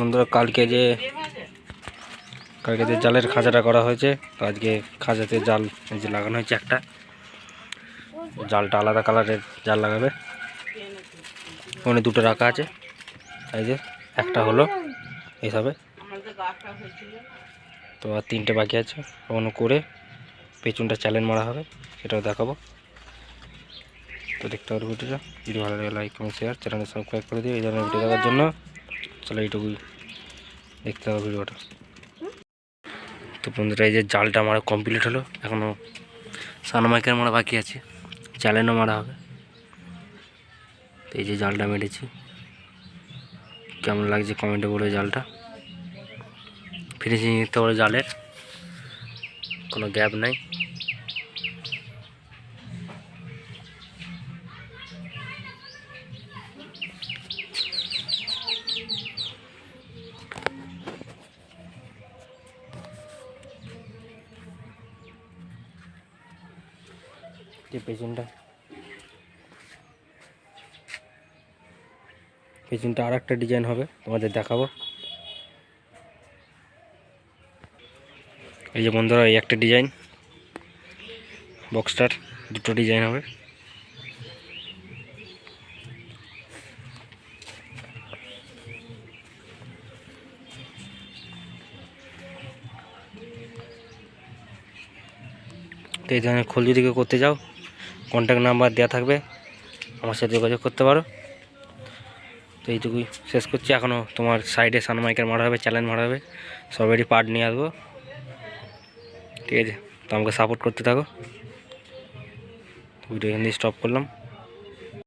বন্ধুরা, কালকে যে কালকে যে জালের খাঁচাটা করা হয়েছে, তো আজকে খাঁচাতে জাল যে লাগানো হয়েছে একটা। জালটা আলাদা কালারের জাল লাগাবে। ওখানে দুটো রাখা আছে। এই যে একটা হলো এইসবে তো আর তিনটে বাকি আছে। ওখানে করে পেছনটা চ্যালেঞ্জ মারা হবে, সেটাও দেখাবো। তো দেখতে পারো ভিডিওটা। ভিডিও ভালো লাগে লাইক কমেন্ট শেয়ার চ্যানেলটা সাবস্ক্রাইব করে দিই এই ধরনের ভিডিও দেখার জন্য চলো এইটুকুই দেখতে হবে ভিডিওটা। তো বন্ধুরা, এই যে জালটা মারা কমপ্লিট হলো এখনও সানমাইকের মারা বাকি আছে চ্যালেঞ্জও মারা হবে। তো এই যে জালটা মেরেছি কেমন লাগছে কমেন্টে বলে জালটা। ফিনিশিং দেখতে পারো জালের কোনো গ্যাপ নাই। যে পেছনটা। পেছনটা আর একটা ডিজাইন হবে, তোমাদের দেখাবো। এই যে বন্ধুরা, এই একটা ডিজাইন বক্সটার দুটো ডিজাইন হবে। তো এই ধরনের খোল যদি কেউ করতে যাও কন্ট্যাক্ট নাম্বার দেওয়া থাকবে। আমার সাথে যোগাযোগ করতে পারো। তো এইটুকুই শেষ করছি। এখনও তোমার সাইডে সানমাইকার মারা হবে চ্যালেঞ্জ মারা হবে। সবেরই পার্ট নিয়ে আসব। ঠিক আছে? তো আমাকে সাপোর্ট করতে থাকো। ভিডিও এখানে স্টপ করলাম।